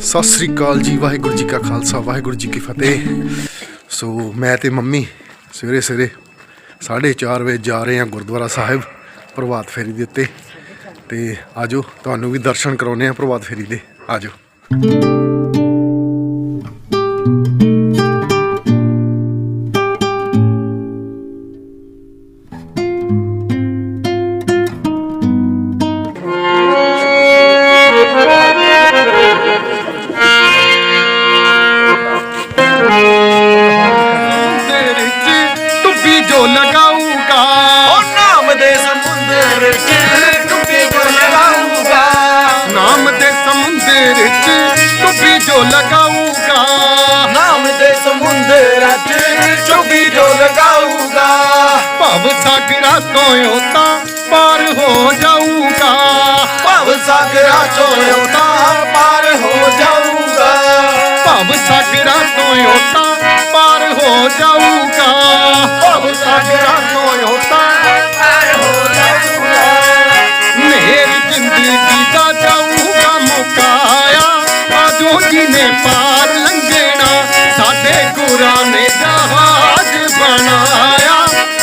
ਸਤਿ ਸ੍ਰੀ ਅਕਾਲ ਜੀ, ਵਾਹਿਗੁਰੂ ਜੀ ਕਾ ਖਾਲਸਾ, ਵਾਹਿਗੁਰੂ ਜੀ ਕੀ ਫਤਿਹ। ਸੋ ਮੈਂ ਤੇ ਮੰਮੀ ਸਵੇਰੇ ਸਵੇਰੇ 4:30 ਵਜੇ ਜਾ ਰਹੇ ਹਾਂ ਗੁਰਦੁਆਰਾ ਸਾਹਿਬ, ਪ੍ਰਭਾਤ ਫੇਰੀ ਦੇ ਉੱਤੇ। ਤੇ ਆਜੋ, ਤੁਹਾਨੂੰ ਵੀ ਦਰਸ਼ਨ ਕਰਾਉਨੇ ਆ ਪ੍ਰਭਾਤ ਫੇਰੀ ਦੇ। ਆਜੋ। ਡੁੱਬੀ ਜੋ ਲਗਾਊਗਾ ਭਵ ਸਾਗਰਾਂ ਤੋਂ ਉਹ ਤਾਂ ਪਾਰ ਹੋ ਜਾਊਗਾ। ਭਵ ਸਾਗਰਾਂ ਤਾਂ ਪਾਰ ਹੋ ਜਾਊਗਾ। ਭਵ ਸਾਗਰਾਂ ਤੋਂ ਉਹ ਤਾਂ ਪਾਰ ਹੋ ਜਾਊਗਾ। ਭਵ ਸਾਗਰਾਂ ਤੋਂ ਉਹ ਤਾਂ ਪਾਰ ਹੋ ਜਾਊਗਾ। ਮੇਰੀ ਜ਼ਿੰਦਗੀ ਦਾ ਜਾਊਗਾ ਮੁਕਾਇਆ ਆਜੋ ਜੀ ਨੇ ਪਾਰ ਲੰਘਣਾ ਸਾਡੇ ਗੁਰਾਂ ਨੇ ਜਹਾਜ਼ ਬਣਾਇਆ।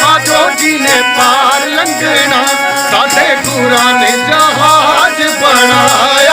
ਆਜੋ ਜੀ ਨੇ ਪਾਰ ਲੰਘਣਾ, ਸਾਡੇ ਗੁਰਾਂ ਨੇ ਜਹਾਜ਼ ਬਣਾਇਆ।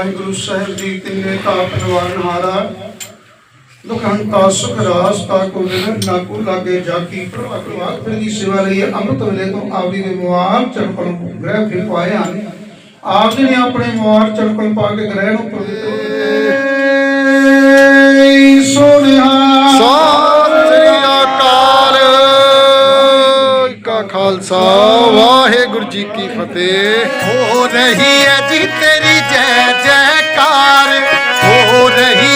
ਵਾਹਿਗੁਰੂ ਜੀ ਸਾਹਿਬ ਜੀ ਤਿੰਨੇ ਤਾਪ ਜਵਾਨ ਹਾਰਾ ਦੁਖੰਤਾ ਸੁਖ ਰਾਸ ਤਾ ਕੋ ਨਿਰੰਜਨ ਨਾ ਕੋ ਲਾਗੇ ਜਾਕੀ ਪ੍ਰਭਾ ਪ੍ਰਭਾਤ। ਫਿਰ ਦੀ ਸੇਵਾ ਲਈ ਅੰਮ੍ਰਿਤ ਵੇਲੇ ਤੋਂ ਆਪ ਜੀ ਦੇ ਮੁਆਰ ਚਰਪਣ ਗ੍ਰਹਿ ਫਿਰ ਪਾਏ ਹਨ। ਆਪ ਜੀ ਨੇ ਆਪਣੇ ਮੁਆਰ ਚਰਪਣ ਪਾ ਕੇ ਗ੍ਰਹਿ ਨੂੰ ਪਵਿੱਤਰ ਕਾ ਖਾਲਸਾ। ਵਾਹਿਗੁਰੂ ਜੀ ਕੀ ਫਤਿਹ। ਹੋ ਰਹੀ ਹੈ ਜੀ ਤੇਰੀ ਜੈ ਜੈਕਾਰ ਹੋ ਰਹੀ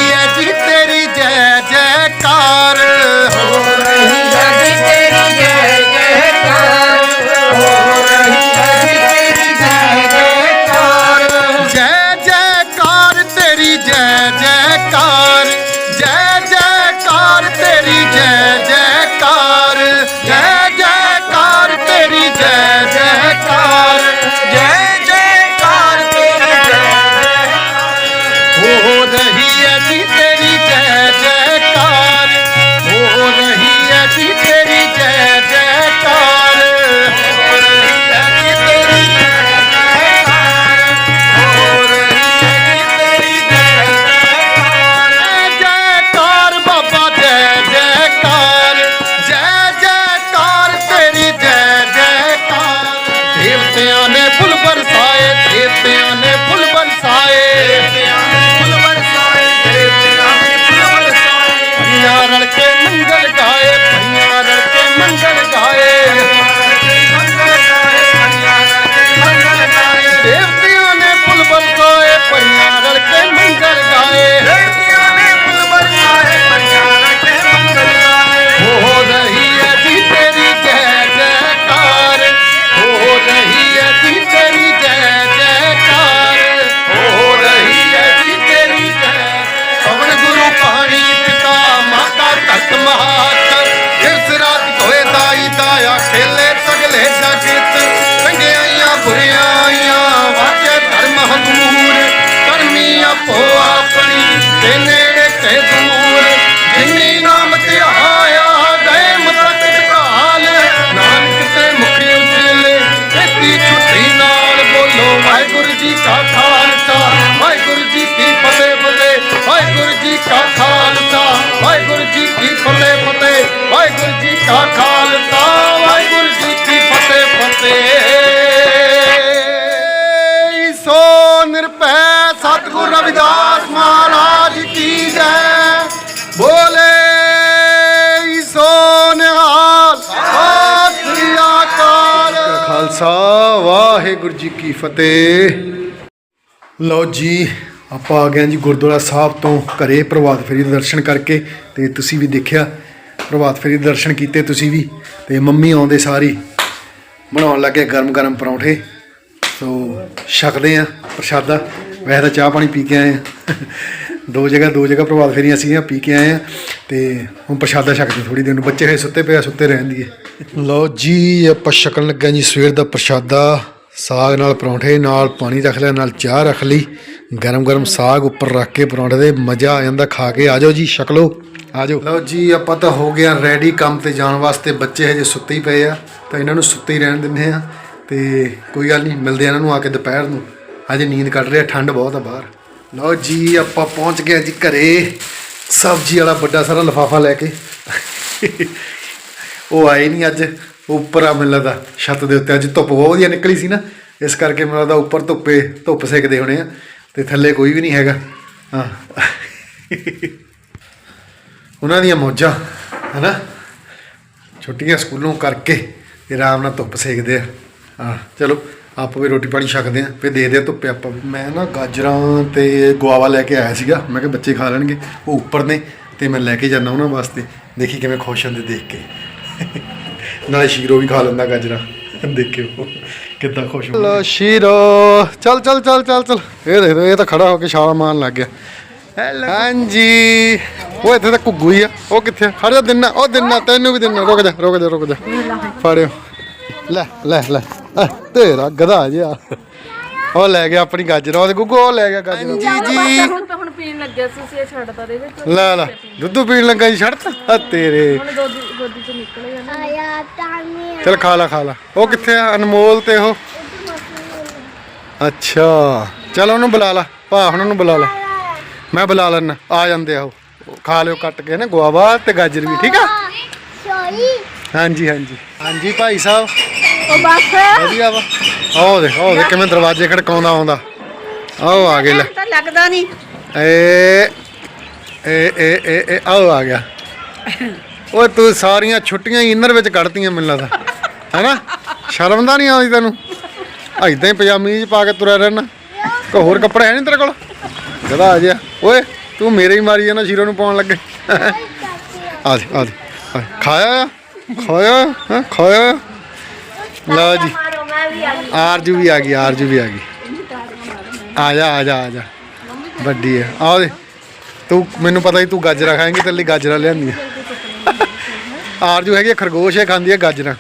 ਧਰਤ ਮਹਾਤ ਰਾਤ ਹੋਏ ਦਾਈ ਦਾਇਆ ਖੇਲੇ ਸਗਲੇ ਜਗਤ ਚੰਗਿਆਈਆਂ ਬੁਰਿਆਈਆਂ ਵਾਜੇ ਧਰਮ ਹਦੂਰ ਕਰਮੀ ਆਪੋ ਆਪਣੀ ਤੇ ਨੇੜੇ ਤੇ ਦੂਰ। ਜਿਨੀ ਨਾਮ ਧਿਆਇਆ ਗਏ ਮਤਕ ਢਾਲ ਨਾਨਕ ਤੇ ਮੁਖੀ ਉਜਲੇ, ਖੇਤੀ ਛੁੱਟੀ ਨਾਲ ਬੋਲੋ, ਵਾਹਿਗੁਰੂ ਜੀ ਕਾ ਵਾਹਿਗੁਰੂ ਜੀ ਕੀ ਫਤਿਹ। ਲਓ ਜੀ, ਆਪਾਂ ਆ ਗਏ ਹਾਂ ਜੀ ਗੁਰਦੁਆਰਾ ਸਾਹਿਬ ਤੋਂ ਘਰੇ ਪ੍ਰਭਾਤ ਫੇਰੀ ਦੇ ਦਰਸ਼ਨ ਕਰਕੇ ਤੇ ਤੁਸੀਂ ਵੀ ਦੇਖਿਆ, ਪ੍ਰਭਾਤ ਫੇਰੀ ਦੇ ਦਰਸ਼ਨ ਕੀਤੇ ਤੁਸੀਂ ਵੀ ਤੇ ਮੰਮੀ ਆਉਂਦੇ ਸਾਰੀ, ਬਣਾਉਣ ਲੱਗੇ ਗਰਮ ਗਰਮ ਪਰੌਂਠੇ। ਸੋ ਛਕਦੇ ਆ ਪ੍ਰਸ਼ਾਦਾ। ਵੈਸੇ ਤਾਂ ਚਾਹ ਪਾਣੀ ਪੀ ਕੇ ਆਏ ਆ ਦੋ ਜਗ੍ਹਾ ਦੋ ਜਗ੍ਹਾ ਪ੍ਰਭਾਤ ਫੇਰੀਆਂ ਸੀਗੀਆਂ, ਪੀ ਕੇ ਆਏ ਆ ਤੇ ਹੁਣ ਪ੍ਰਸ਼ਾਦਾ ਛਕਦੇ ਥੋੜੀ ਦੇਰ ਨੂੰ। ਬੱਚੇ ਹੋਏ ਸੁੱਤੇ ਪਿਆ ਸੁੱਤੇ ਰਹਿੰਦੀ ਏ ਲਓ ਜੀ, ਆਪਾਂ ਛਕਣ ਲੱਗਾ ਜੀ ਸਵੇਰ ਦਾ ਪ੍ਰਸ਼ਾਦਾ। ਸਾਗ ਨਾਲ ਪਰੌਂਠੇ, ਨਾਲ ਪਾਣੀ ਰੱਖ ਲਿਆ, ਨਾਲ ਚਾਹ ਰੱਖ ਲਈ। ਗਰਮ ਗਰਮ ਸਾਗ ਉੱਪਰ ਰੱਖ ਕੇ ਪਰੌਂਠੇ ਦੇ ਮਜ਼ਾ ਆ ਜਾਂਦਾ ਖਾ ਕੇ। ਆ ਜਾਓ ਜੀ, ਛਕ ਲਓ। ਆ ਜਾਓ। ਲਓ ਜੀ, ਆਪਾਂ ਤਾਂ ਹੋ ਗਿਆ ਰੈਡੀ ਕੰਮ ਤੇ ਜਾਣ ਵਾਸਤੇ। ਬੱਚੇ ਹਜੇ ਸੁੱਤੇ ਹੀ ਪਏ ਆ, ਤਾਂ ਇਹਨਾਂ ਨੂੰ ਸੁੱਤੇ ਹੀ ਰਹਿਣ ਦਿੰਦੇ ਆ ਤੇ ਕੋਈ ਗੱਲ ਨਹੀਂ, ਮਿਲਦੇ ਇਹਨਾਂ ਨੂੰ ਆ ਕੇ ਦੁਪਹਿਰ ਨੂੰ। ਹਜੇ ਨੀਂਦ ਕੱਢ ਰਿਹਾ, ਠੰਡ ਬਹੁਤ ਆ ਬਾਹਰ। ਲਓ ਜੀ, ਆਪਾਂ ਪਹੁੰਚ ਗਏ ਜੀ ਘਰੇ। ਸਬਜ਼ੀ ਵਾਲਾ ਵੱਡਾ ਸਾਰਾ ਲਫਾਫਾ ਲੈ ਕੇ। ਉਹ ਆਏ ਨਹੀਂ ਅੱਜ। ਉੱਪਰ ਆ ਮੈਨੂੰ ਲੱਗਦਾ, ਛੱਤ ਦੇ ਉੱਤੇ। ਅੱਜ ਧੁੱਪ ਬਹੁਤ ਵਧੀਆ ਨਿਕਲੀ ਸੀ ਨਾ, ਇਸ ਕਰਕੇ ਮੈਨੂੰ ਲੱਗਦਾ ਉੱਪਰ ਧੁੱਪੇ, ਧੁੱਪ ਸੇਕਦੇ ਹੋਣੇ ਆ, ਤੇ ਥੱਲੇ ਕੋਈ ਵੀ ਨਹੀਂ ਹੈਗਾ। ਹਾਂ। ਉਹਨਾਂ ਦੀਆਂ ਮੌਜਾਂ, ਹਨਾ? ਛੁੱਟੀਆਂ ਸਕੂਲੋਂ ਕਰਕੇ ਤੇ ਆਰਾਮ ਨਾਲ ਧੁੱਪ ਸੇਕਦੇ ਆ। ਹਾਂ, ਚਲੋ, ਆਪਾਂ ਵੀ ਰੋਟੀ ਪਾਣੀ ਛਕਦੇ ਆ, ਫਿਰ ਦੇਖਦੇ ਆ ਧੁੱਪੇ ਆਪਾਂ। ਮੈਂ ਨਾ ਗਾਜਰਾਂ ਤੇ ਗੁਆਵਾ ਲੈ ਕੇ ਆਇਆ ਸੀਗਾ, ਮੈਂ ਕਿਹਾ ਬੱਚੇ ਖਾ ਲੈਣਗੇ, ਉਹ ਉੱਪਰ ਨੇ, ਤੇ ਮੈਂ ਲੈ ਕੇ ਜਾਣਾ ਉਹਨਾਂ ਵਾਸਤੇ। ਦੇਖੀ ਕਿਵੇਂ ਖੁਸ਼ ਹੁੰਦੇ ਦੇਖ ਕੇ। ਨਾਲੇ ਸ਼ੀਰੋ ਵੀ ਖਾ ਲੈਂਦਾ ਗਾਜਰਾਂ। ਦੇਖਿਓ ਕਿੱਦਾਂ ਖੁਸ਼ ਹੋ ਲੋ ਸ਼ੀਰੋ। ਚੱਲ ਚੱਲ ਚੱਲ ਚੱਲ ਚੱਲ। ਇਹ ਦੇਖ ਇਹ ਤਾਂ ਖੜਾ ਹੋ ਕੇ ਛਾਲਾ ਮਾਰਨ ਲੱਗ ਗਿਆ। ਹਾਂਜੀ। ਉਹ ਇੱਥੇ ਤਾਂ ਘੁੱਗੂ ਹੀ ਆ। ਉਹ ਕਿੱਥੇ ਆ? ਖੜ ਜਾ ਦਿਨਾ ਉਹ ਦਿਨਾ ਤੈਨੂੰ ਵੀ ਦਿਨਾ ਰੁਕ ਜਾ ਰੁਕ ਜਾ ਰੁਕ ਜਾ। ਫੜਿਓ। ਲੈ ਲੈ ਲੈ। ਤੇਰਾ ਗਧਾ ਜਿਹਾ। ਉਹ ਲੈ ਗਿਆ ਆਪਣੀ ਗਾਜਰ ਉਹ ਗੁੱਗੂ ਉਹ ਲੈ ਗਿਆ ਗਾਜਰ। ਜੀ। ਜੀ ਹੁਣ ਤਾਂ ਹੁਣ ਪੀਣ ਲੱਗਿਆ ਸੀ ਅਸੀਂ ਇਹ ਛੱਡਤਾ ਦੇ ਵਿੱਚ। ਲੈ ਲੈ ਦੁੱਧ ਪੀਣ ਲੱਗਾ ਜੀ ਛੱਡਤਾ ਆ ਤੇਰੇ। ਹੁਣ ਗੋਦੀ ਗੋਦੀ ਚ ਨਿਕਲ ਗਿਆ ਨਾ। ਆਇਆ ਤਾਮੀ ਚਲ ਖਾ ਲਾ ਖਾ ਲਾ। ਉਹ ਕਿੱਥੇ ਆ? ਅਨਮੋਲ ਤੇ ਉਹ? ਅੱਛਾ। ਚਲ ਉਹਨੂੰ ਬੁਲਾ ਲਾ। ਭਾ ਉਹਨਾਂ ਨੂੰ ਬੁਲਾ ਲਾ। ਮੈਂ ਬੁਲਾ ਲੈਣਾ ਆ ਜਾਂਦੇ ਆ ਉਹ। ਖਾ ਲਿਓ ਕੱਟ ਕੇ ਨਾ ਗੁਆਵਾ ਤੇ ਗਾਜਰ ਵੀ ਠੀਕ ਆ? ਹਾਂਜੀ ਹਾਂਜੀ। ਹਾਂਜੀ ਭਾਈ ਸਾਹਿਬ। ਉਹ ਬਸ। ਵਧੀਆ ਵਾ। ਆਹ ਦੇ ਆਹ ਦੇ ਕਿਵੇਂ ਦਰਵਾਜ਼ੇ ਖੜਕਾਉਂਦਾ ਆਉਂਦਾ। ਆਹ ਆ ਗਏ ਲੈ। ਤਾਂ ਲੱਗਦਾ ਨਹੀਂ ਏ ਏ ਏ ਏ ਏ ਆਹ ਆ ਗਿਆ। ਓਏ ਤੂੰ ਸਾਰੀਆਂ ਛੁੱਟੀਆਂ ਹੀ ਇਨਰ ਵਿੱਚ ਕੱਢਤੀਆਂ ਮੈਨੂੰ ਲੱਗਦਾ। ਹੈਨਾ? ਸ਼ਰਮ ਦਾ ਨਹੀਂ ਆਉਂਦੀ ਤੈਨੂੰ? ਐਦਾਂ ਹੀ ਪਜਾਮੀ ਚ ਪਾ ਕੇ ਤੁਰਿਆ ਰਹਿਣਾ। ਕੋਈ ਹੋਰ ਕੱਪੜੇ ਹੈ ਨਹੀਂ ਤੇਰੇ ਕੋਲ? ਗਦਾ ਆ ਜਿਆ ਓਏ ਤੂੰ ਮੇਰੇ ਹੀ ਮਾਰੀ ਜਾਣਾ ਸ਼ੀਰੋ ਨੂੰ ਪਾਉਣ ਲੱਗੇ। ਆ ਦੇ ਆ ਦੇ। ਖਾਇਆ? ਖਾਇਆ ਖਾਇਆ? ਲਓ ਜੀ। ਆਰਜੂ ਵੀ ਆ ਗਈ ਆਰਜੂ ਵੀ ਆ ਗਈ। ਆ ਜਾ ਆ ਜਾ ਆ ਜਾ। ਵੱਡੀ ਹੈ ਆ ਦੇ ਤੂੰ ਮੈਨੂੰ ਪਤਾ ਹੀ ਤੂੰ ਗਾਜਰਾਂ ਖਾਏਂਗੀ ਤੇਰੇ ਲਈ ਗਾਜਰਾਂ ਲਿਆਂਦੀਆਂ ਆਰਜੂ ਹੈਗੀ ਆ, ਖਰਗੋਸ਼ ਹੈ ਖਾਂਦੀ ਹੈ ਗਾਜਰਾਂ।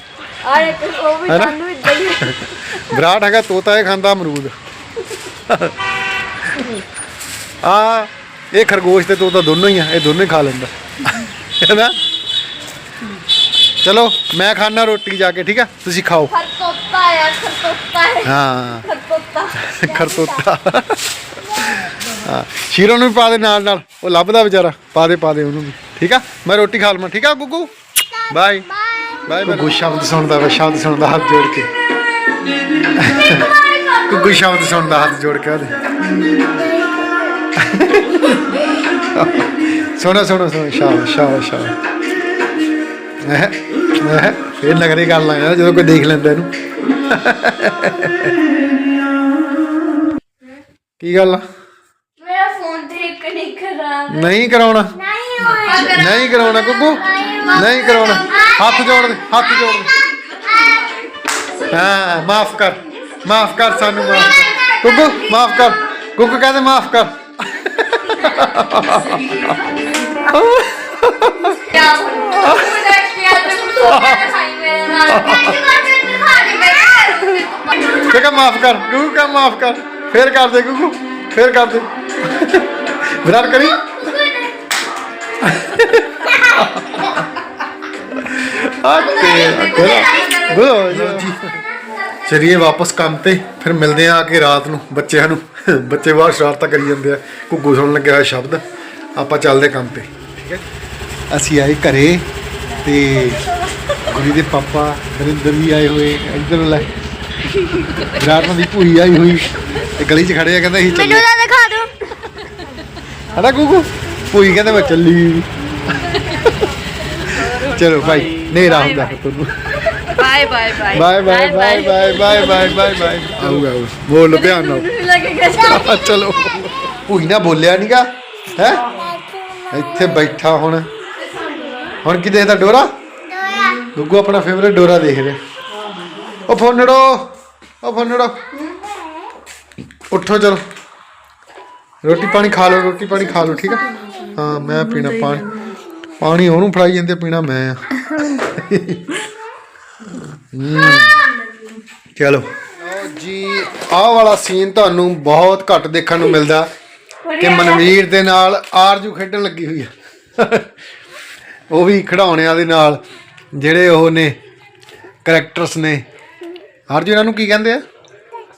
ਆ ਇੱਕ ਉਹ ਵੀ ਹੈਨਾ? ਸਾਨੂੰ ਇਦਾਂ ਹੀ। ਵਿਰਾਟ ਹੈਗਾ ਤੋਤਾ ਇਹ ਖਾਂਦਾ ਅਮਰੂਦ। ਆ ਇਹ ਖਰਗੋਸ਼ ਤੇ ਤੋਤਾ ਦੋਨੋਂ ਹੀ ਆ ਇਹ ਦੋਨੋਂ ਹੀ ਖਾ ਲੈਂਦਾ। ਹੈਨਾ? ਚਲੋ ਮੈਂ ਖਾਣਾ ਰੋਟੀ ਜਾ ਕੇ ਠੀਕ ਆ? ਤੁਸੀਂ ਖਾਓ। ਖਰਤੋਤਾ ਹੈ ਖਰਤੋਤਾ ਹੈ ਹਾਂ। ਖਰਤੋਤਾ। ਖਰਤੋਤਾ। ਹਾਂ ਸ਼ੀਰੋ ਨੂੰ ਵੀ ਪਾ ਦੇ ਨਾਲ ਨਾਲ। ਉਹ ਲੱਭਦਾ ਵਿਚਾਰਾ ਪਾ ਦੇ ਪਾ ਦੇ ਉਹਨੂੰ ਵੀ। ਠੀਕ ਆ? ਮੈਂ ਰੋਟੀ ਖਾ ਲਵਾਂ ਠੀਕ ਆ ਗੁੱਗੂ? ਬਾਏ। ਬਾਏ ਗੁੱਗੂ ਸ਼ਬਦ ਸੁਣਦਾ ਵਾ ਸ਼ਬਦ ਸੁਣਦਾ ਹੱਥ ਜੋੜ ਕੇ। ਗੁੱਗੂ ਸ਼ਬਦ ਸੁਣਦਾ ਹੱਥ ਜੋੜ ਕੇ ਉਹਦੇ। ਸੁਣੋ ਸੁਣੋ ਸੁਣੋ ਸ਼ਾਬਾਸ਼ ਸ਼ਾਬਾਸ਼ ਸ਼ਾਬਾਸ਼। ਇਹ ਇਹ ਫੇਰ ਨਗਰੀ ਗੱਲ ਆ ਯਾਰ ਜਦੋਂ ਕੋਈ ਦੇਖ ਲੈਂਦਾ ਇਹਨੂੰ। ਕੀ ਗੱਲ ਆ? ਮੇਰਾ ਫੋਨ ਤੇ ਇੱਕ ਨਹੀਂ ਖਰਾਬ ਨਹੀਂ ਕਰਾਉਣਾ? ਨਹੀਂ ਹੋਇਆ। ਨਹੀਂ ਕਰਾਉਣਾ ਕੁੱਕੂ? ਨਹੀਂ ਕਰਾਉਣਾ। ਹੱਥ ਜੋੜ ਦੇ ਹੱਥ ਜੋੜ ਦੇ। ਹਾਂ ਮਾਫ ਕਰ ਮਾਫ ਕਰ ਸਾਨੂੰ ਮਾਫ ਕਰ। ਕੁੱਕੂ ਮਾਫ ਕਰ। ਕੁੱਕੂ ਕਹਿੰਦੇ ਮਾਫ ਕਰ। ਕਿਆ ਉਹਦਾ ਕਿਆ ਤੇ ਸੋਫਾ ਮਾਫ ਕਰ ਕੁੱਕੂ ਕਹ ਮਾਫ ਕਰ। ਫੇਰ ਕਰ ਦੇ ਕੁੱਕੂ ਫੇਰ ਕਰ ਦੇ। ਵਿਰਾਟ ਕਰੀ ਆ ਤੇ ਜੀ। ਚਲਿਏ ਵਾਪਸ ਕੰਮ ਤੇ, ਫਿਰ ਮਿਲਦੇ ਆ ਆ ਕੇ ਰਾਤ ਨੂੰ ਬੱਚਿਆਂ ਨੂੰ। ਬੱਚੇ ਬਾਹਰ ਸ਼ਰਾਰਤਾਂ ਕਰੀ ਜਾਂਦੇ ਆ। ਘੁੱਗੂ ਸੁਣਨ ਲੱਗਿਆ ਹੋਇਆ ਸ਼ਬਦ। ਆਪਾਂ ਚੱਲਦੇ ਕੰਮ ਤੇ। ਠੀਕ ਹੈ ਅਸੀਂ ਆਏ ਘਰੇ। ਤੇ ਗੁਰੀ ਦੇ ਪਾਪਾ ਨਰਿੰਦਰ ਵੀ ਆਏ ਹੋਏ ਇੱਧਰ ਲੈ। ਵਿਰਾਟ ਦੀ ਭੂਈ ਆਈ ਹੋਈ ਤੇ ਗਲੀ 'ਚ ਖੜੇ ਆ ਕਹਿੰਦਾ ਅਸੀਂ ਚੱਲੇ ਤਾਂ ਦਿਖਾ ਦੋ। ਹਨਾ ਗੁੱਗੂ? ਭੂਈ ਕਹਿੰਦਾ ਮੈਂ ਚੱਲੀ। ਚਲੋ ਭਾਈ ਨੇਰਾ ਹੁੰਦਾ। ਤੁਹਾਨੂੰ bye bye bye bye bye bye bye bye bye bye bye ਆਊਗਾ ਆਊ ਬੋਲ ਧਿਆਨ ਨਾਲ। ਲੱਗੇਗਾ ਚਲੋ। ਭੂਈ ਨਾ ਬੋਲਿਆ ਨੀਗਾ ਹੈ? ਇੱਥੇ ਬੈਠਾ ਹੁਣ। ਹੁਣ ਕੀ ਦੇਖਦਾ ਡੋਰਾ? ਗੁੱਗੂ ਆਪਣਾ ਫੇਵਰੇਟ ਡੋਰਾ ਦੇਖ ਰਿਹਾ। ਉਹ ਫੋਨੜੋ ਉਹ ਫੋਨੜੋ ਉੱਠੋ ਚਲੋ। ਰੋਟੀ ਪਾਣੀ ਖਾ ਲਓ ਰੋਟੀ ਪਾਣੀ ਖਾ ਲਓ ਠੀਕ ਆ? ਹਾਂ ਮੈਂ ਪੀਣਾ ਪਾਣੀ। ਪਾਣੀ ਉਹਨੂੰ ਫੜਾਈ ਜਾਂਦੇ ਪੀਣਾ ਮੈਂ ਆ। ਚਲੋ। ਜੀ ਆਹ ਵਾਲਾ ਸੀਨ ਤੁਹਾਨੂੰ ਬਹੁਤ ਘੱਟ ਦੇਖਣ ਨੂੰ ਮਿਲਦਾ ਕਿ ਮਨਵੀਰ ਦੇ ਨਾਲ ਆਰਜੂ ਖੇਡਣ ਲੱਗੀ ਹੋਈ ਆ। ਉਹ ਵੀ ਖਿਡੌਣਿਆਂ ਦੇ ਨਾਲ ਜਿਹੜੇ ਉਹ ਨੇ ਕਰੈਕਟਰਸ ਨੇ। ਆਰਜੂ ਇਹਨਾਂ ਨੂੰ ਕੀ ਕਹਿੰਦੇ ਆ?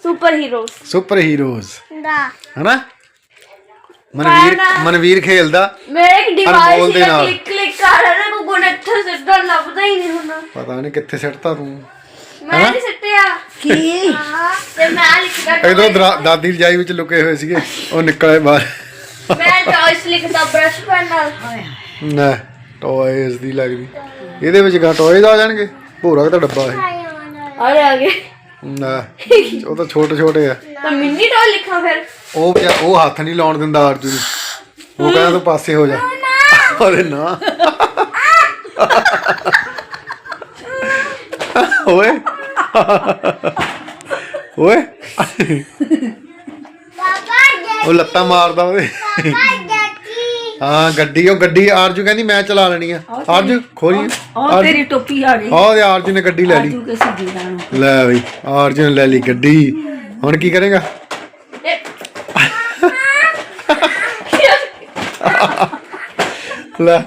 ਸੁਪਰ ਹੀਰੋਜ਼ ਸੁਪਰ ਹੀਰੋਜ਼ ਦਾ। ਹਨਾ? ਮਨਵੀਰ ਮਨਵੀਰ ਖੇਲਦਾ। ਮੇਰੇ ਇੱਕ ਅਨਮੋਲ ਡਿਵਾਈਸ ਦੇ ਹੈ ਨਾਲ। ਕਲਿੱਕ ਕਲਿੱਕ ਕਰ ਰਿਹਾ ਨਾ ਨੇ ਇੱਥੇ ਸਿੱਧਾ ਲੱਭਦਾ ਹੀ ਨਹੀਂ ਹੁਣ। ਪਤਾ ਨਹੀਂ ਕਿੱਥੇ ਸਿੱਟਤਾ ਤੂੰ। ਮੈਂ ਨਹੀਂ ਸਿੱਟਿਆ। ਕੀ? ਤੇ ਮੈਂ ਲਿਖਦਾ ਇਧਰੋਂ ਦਾਦੀ ਰਜਾਈ ਵਿੱਚ ਲੁਕੇ ਹੋਏ ਸੀਗੇ ਉਹ ਨਿਕਲੇ ਬਾਹਰ। ਮੈਂ ਟੌਇਸ ਲਿਖਦਾ ਬ੍ਰਸ਼ ਪੈਨ ਨਾਲ। ਨਾ। ਟੌਇਜ਼ ਦੀ ਲੱਗਦੀ ਇਹਦੇ ਵਿੱਚ ਗਾ ਟੌਇਜ਼ ਆ ਜਾਣਗੇ? ਭੂਰਾ ਦਾ ਡੱਬਾ ਹੈ? ਅਰੇ ਆਗੇ ਨਾ ਉਹ ਤਾਂ ਛੋਟੇ ਛੋਟੇ ਆ। ਤਾਂ ਮਿੰਨੀ ਟੌय ਲਿਖਾਂ ਫਿਰ। ਉਹ ਵਿਚਾ- ਉਹ ਹੱਥ ਨਹੀਂ ਲਾਉਣ ਦਿੰਦਾ ਅਰਜੂ ਨੂੰ ਉਹ ਕਹਿੰਦਾ ਤੂੰ ਪਾਸੇ ਹੋ ਜਾ। ਅਰੇ ਨਾ। ਓਏ। ਓਏ। ਉਹ ਲੱਤਾਂ ਮਾਰਦਾ ਉਹਦੇ। ਹਾਂ ਗੱਡੀ ਉਹ ਗੱਡੀ ਆਰਜੂ ਕਹਿੰਦੀ ਮੈਂ ਚਲਾ ਲੈਣੀ ਆ। ਆਰਜੂ ਖੋਲੀ। ਉਹ ਤੇਰੀ ਟੋਪੀ ਆ ਗਈ। ਆਹ ਉਹਦੇ ਆਰਜੂ ਨੇ ਗੱਡੀ ਲੈ ਲਈ। ਕਿਸੇ ਨੂੰ? ਲੈ ਬਈ ਆਰਜੂ ਨੇ ਲੈ ਲਈ ਗੱਡੀ। ਹੁਣ ਕੀ ਕਰੇਗਾ? ਲੈ।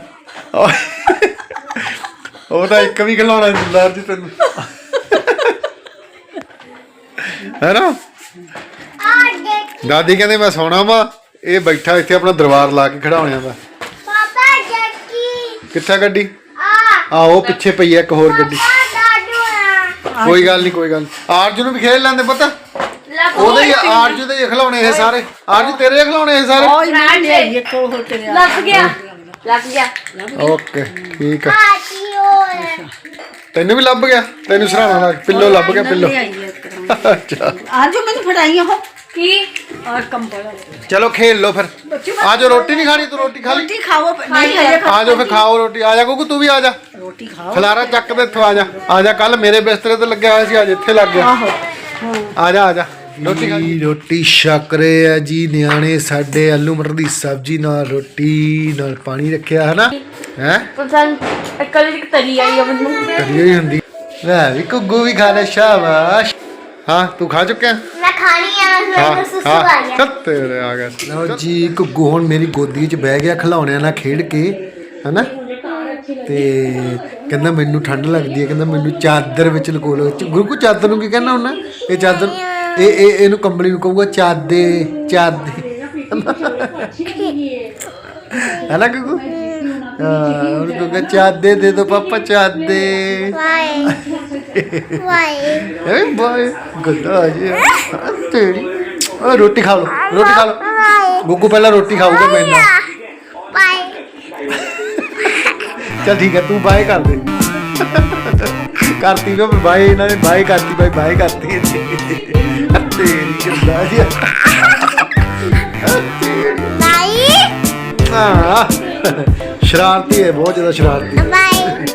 ਉਹ ਤਾਂ ਇੱਕ ਵੀ ਖਿਲਾਉਣਾ ਨਹੀਂ ਦਿੰਦਾ ਅਰਜੂ ਤੈਨੂੰ। ਹੈ ਨਾ? ਦਾਦੀ ਕਹਿੰਦੇ ਮੈਂ ਸੌਣਾ ਵਾ। ਇਹ ਬੈਠਾ ਇੱਥੇ ਆਪਣਾ ਦਰਬਾਰ ਲਾ ਕੇ ਖੜਾਉਣਿਆਂ ਦਾ ਪਾਪਾ ਜੱਟੀ ਕਿੱਥੇ ਗੱਡੀ? ਆ। ਆ ਉਹ ਪਿੱਛੇ ਪਈ ਆ ਇੱਕ ਹੋਰ ਗੱਡੀ। ਆ ਦਾਦੂ ਆ। ਕੋਈ ਗੱਲ ਨਹੀਂ ਕੋਈ ਗੱਲ। ਆਰਜੂ ਨੂੰ ਵੀ ਖੇਡ ਲੈਂਦੇ ਪਤਾ। ਉਹਦੇ ਹੀ ਆਰਜੂ ਦੇ ਹੀ ਖਿਲਾਉਣੇ ਇਹ ਸਾਰੇ। ਆਰਜੂ ਤੇਰੇ ਹੀ ਖਿਲਾਉਣੇ ਇਹ ਸਾਰੇ? ਉਹ ਨਾ ਲੈ ਇਹ ਕੋ ਹੋ ਤੇਰੇ ਲੱਭ ਗਿਆ। ਲੱਭ ਗਿਆ। ਓਕੇ ਠੀਕ ਆ। ਤੈਨੂੰ ਵੀ ਲੱਭ ਗਿਆ। ਤੈਨੂੰ ਸਰਾਣਾ ਲੱਗ ਪਿੱਲੋ ਲੱਭ ਗਿਆ ਪਿੱਲੋ। ਅੱਛਾ। ਆਜੋ ਮੈਨੂੰ ਫੜਾਈ ਉਹ। और कम चलो खेल लो फिर। आज रोटी नहीं खानी तू रोटी खा ली। रोटी खाओ नहीं आज फिर खाओ रोटी। आ जाओ तू भी आ रोटी खाओ। खिलारा चक दे तू आ जा। कल मेरे बिस्तरे ते लगे होया सी आज इथे लग गया। आ जा रोटी छक रहे है जी न्याणे साडे आलू मटर दी सब्ज़ी नाल रोटी नाल पानी रखया है ना? हैं? तो एक कली आई है मन्नू तरी आई हुंदी। ले भी कुगू भी खा ले शाबाश। हाँ तू खा चुके है? ਖਾਣੀ ਆ ਮੈਨੂੰ ਸੁਸੂ ਆ ਹਾਂ। ਗਿਆ ਚੱਲ ਤੇਰੇ ਆ ਗਿਆ ਲਓ ਜੀ ਗੁੱਗੂ ਹੁਣ ਮੇਰੀ ਗੋਦੀ 'ਚ ਬਹਿ ਗਿਆ ਖਿਲੌਣਿਆਂ ਨਾਲ ਖੇਡ ਕੇ ਹਨਾ? ਤੇ ਕਹਿੰਦਾ ਮੈਨੂੰ ਠੰਡ ਲੱਗਦੀ ਹੈ ਕਹਿੰਦਾ ਮੈਨੂੰ ਚਾਦਰ ਵਿੱਚ ਲਕੋ ਲੋ ਗੁਰੂ ਚਾਦਰ ਨੂੰ ਕੀ ਕਹਿੰਦਾ ਹੁੰਦਾ? ਇਹ ਚਾਦਰ ਇਹ ਇਹ ਇਹਨੂੰ ਕੰਬਲੀ ਨੂੰ ਕਹੂਗਾ ਚਾਦੇ ਚਾਦੇ। ਹਨਾ ਗੁੱਗੂ उनको कहा चाद दे दे दो पापा चाद दे। रोटी खा लो रोटी खा लो। गुग्गू पहला रोटी खाऊँगा मैं चल ठीक है तू बाय कर दे। करती ना बाय इन्होंने बाय करती भाई बाय करती तेरी गंदा जी तेरी हाँ। ਸ਼ਰਾਰਤੀ ਹੈ ਬਹੁਤ ਜ਼ਿਆਦਾ ਸ਼ਰਾਰਤੀ ਬਾਈ